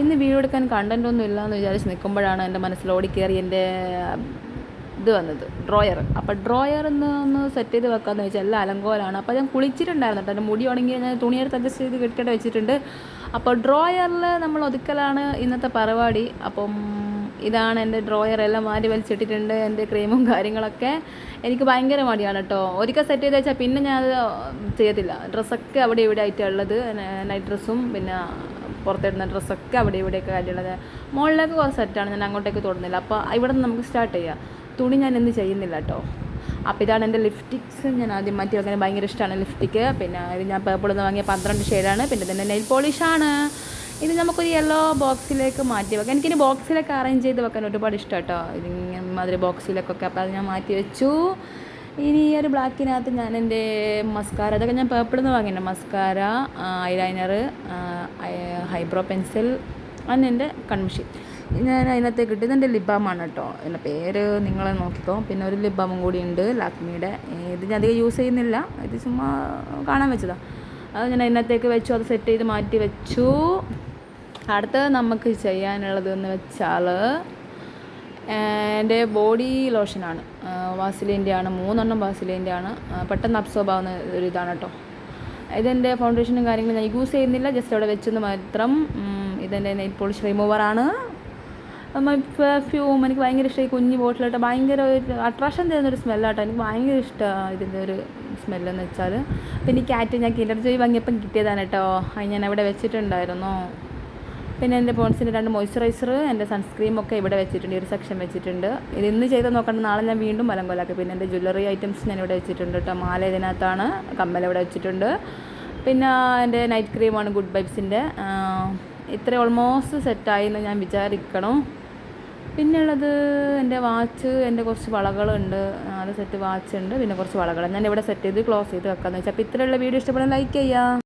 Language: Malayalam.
ഇന്ന് വീഡിയോ എടുക്കാൻ കണ്ടന്റ് ഒന്നും ഇല്ലയെന്ന് വിചാരിച്ച് നിൽക്കുമ്പോഴാണ് എന്റെ മനസ്സിൽ ഓടിക്കേറി എന്റെ ഇത് വന്നത് ഡ്രോയർ അപ്പോൾ ഡ്രോയർ ഒന്ന് ഒന്ന് സെറ്റ് ചെയ്ത് വെക്കാന്ന് വെച്ചാൽ എല്ലാം അലങ്കോലാണ്. അപ്പോൾ ഞാൻ കുളിച്ചിട്ടുണ്ടായിരുന്നു എന്റെ മുടി ഉണങ്ങി ഞാൻ തുണിയെടുത്ത് അഡ്ജസ്റ്റ് ചെയ്ത് കെട്ടിയിട്ട് വെച്ചിട്ടുണ്ട്. അപ്പോൾ ഡ്രോയറിൽ നമ്മൾ ഒതുക്കലാണ് ഇന്നത്തെ പരിപാടി. അപ്പം ഇതാണ് എന്റെ ഡ്രോയർ എല്ലാം മാറ്റി വലിച്ചിട്ടിട്ടുണ്ട് എന്റെ ക്രീമും കാര്യങ്ങളൊക്കെ. എനിക്ക് ഭയങ്കര മടിയാണ് കേട്ടോ. ഒരിക്കൽ സെറ്റ് ചെയ്ത് വെച്ചാൽ പിന്നെ ഞാൻ അത് ചെയ്യത്തില്ല. ഡ്രസ്സൊക്കെ അവിടെ ഇവിടെ ആയിട്ട് ഉള്ളത്. നൈറ്റ് ഡ്രസ്സും പിന്നെ പുറത്തിടുന്ന ഡ്രസ്സൊക്കെ അവിടെ ഇവിടെയൊക്കെ കാര്യമുള്ളത്. മുകളിലേക്ക് കുറച്ച് സെറ്റാണ് ഞാൻ അങ്ങോട്ടേക്ക് തൊടുന്നില്ല. അപ്പോൾ ഇവിടെ നിന്ന് നമുക്ക് സ്റ്റാർട്ട് ചെയ്യാം. തുണി ഞാൻ ഇന്ന് ചെയ്യുന്നില്ല കേട്ടോ അപ്പോൾ ഇതാണ് എന്റെ ലിപ്സ്റ്റിക്സ് ഞാൻ ആദ്യം മാറ്റി വെക്കാൻ ഭയങ്കര ഇഷ്ടമാണ് ലിപ്സ്റ്റിക്ക് പിന്നെ ഇത് ഞാൻ പേപ്പിൾ നിന്ന് വാങ്ങിയ പന്ത്രണ്ട് ഷെയ്ഡാണ് പിന്നെ തന്നെ നെയിൽ പോളിഷാണ് ഇത് നമുക്കൊരു യെല്ലോ ബോക്സിലേക്ക് മാറ്റി വെക്കാം. എനിക്കിനി ബോക്സിലൊക്കെ അറേഞ്ച് ചെയ്ത് വെക്കാൻ ഒരുപാട് ഇഷ്ടം കേട്ടോ ഇതിങ്ങനെ മാതിരി ബോക്സിലേക്കൊക്കെ അപ്പോൾ അത് ഞാൻ മാറ്റി വെച്ചു. ഇനി ഈ ഒരു ബ്ലാക്കിനകത്ത് ഞാൻ എന്റെ മസ്കാര അതൊക്കെ ഞാൻ പേപ്പിൾ നിന്ന് വാങ്ങിയിട്ടുണ്ട്. മസ്കാര ഐലൈനർ ഹൈബ്രോ പെൻസിൽ അന്ന് എന്റെ കൺമിഷി ഞാൻ അതിനകത്തേക്ക് ഇട്ട് ഇതെന്റെ ലിബാമാണ് കേട്ടോ. എന്റെ പേര് നിങ്ങൾ നോക്കിക്കോ. പിന്നെ ഒരു ലിബാമും കൂടി ഉണ്ട് ലാക്മിയുടെ. ഇത് ഞാൻ അധികം യൂസ് ചെയ്യുന്നില്ല. ഇത് ചുമ്മാ കാണാൻ വെച്ചതാണ് അത് ഞാൻ അതിനകത്തേക്ക് വെച്ചു അത് സെറ്റ് ചെയ്ത് മാറ്റി വെച്ചു. അടുത്തത് നമുക്ക് ചെയ്യാനുള്ളത് എന്ന് വെച്ചാൽ എന്റെ ബോഡി ലോഷനാണ്. വാസിലിന്റെ ആണ് മൂന്നെണ്ണം വാസിലിന്റെ ആണ് പെട്ടെന്ന് അബ്സോർബ് ആവുന്ന ഒരു ഇതാണ് കേട്ടോ ഇതെന്റെ ഫൗണ്ടേഷനും കാര്യങ്ങളും ഞാൻ യൂസ് ചെയ്യുന്നില്ല. ജസ്റ്റ് അവിടെ വെച്ചെന്ന് മാത്രം. ഇതെന്റെ നെയിൽ പോളിഷ് റിമൂവറാണ് പെർഫ്യൂം എനിക്ക് ഭയങ്കര ഇഷ്ടമായി കുഞ്ഞ് ബോട്ടിലിട്ട് ഭയങ്കര ഒരു അട്രാക്ഷൻ തരുന്നൊരു സ്മെല്ലാട്ടോ എനിക്ക് ഭയങ്കര ഇഷ്ടമാണ് ഇതിന്റെ ഒരു സ്മെല്ലെന്ന് വെച്ചാൽ പിന്നെ ഈ ക്യാറ്റ് ഞാൻ കിണർ ജോയ് വാങ്ങിയപ്പം കിട്ടിയതാണ് കേട്ടോ അത് ഞാൻ അവിടെ വെച്ചിട്ടുണ്ടായിരുന്നു. പിന്നെ എന്റെ ബോൺസിന്റെ രണ്ട് മോയ്സ്ചറൈസർ എന്റെ സൺസ്ക്രീം ഒക്കെ ഇവിടെ വെച്ചിട്ടുണ്ട് ഈ ഒരു സെക്ഷൻ വെച്ചിട്ടുണ്ട്. ഇത് ഇന്ന് ചെയ്ത് നോക്കണ്ട നാളെ ഞാൻ വീണ്ടും മലങ്കോലാക്കി പിന്നെ എന്റെ ജ്വല്ലറി ഐറ്റംസ് ഞാൻ ഇവിടെ വെച്ചിട്ടുണ്ട് കേട്ടോ. മാല ഇതിനകത്താണ് കമ്മൽ ഇവിടെ വെച്ചിട്ടുണ്ട്. പിന്നെ എന്റെ നൈറ്റ് ക്രീമാണ് ഗുഡ് വൈബ്സിന്റെ. ഇത്ര ഓൾമോസ്റ്റ് സെറ്റായി എന്ന് ഞാൻ വിചാരിക്കണം. പിന്നെയുള്ളത് എന്റെ വാച്ച് എന്റെ കുറച്ച് വളകളുണ്ട്. അത് സെറ്റ് വാച്ച് ഉണ്ട്. പിന്നെ കുറച്ച് വളകൾ ഞാൻ ഇവിടെ സെറ്റ് ചെയ്ത് ക്ലോസ് ചെയ്ത് വെക്കാമെന്ന് വെച്ചാൽ അപ്പോൾ ഇത്രയുള്ള വീഡിയോ ഇഷ്ടപ്പെടുന്ന ലൈക്ക് ചെയ്യുക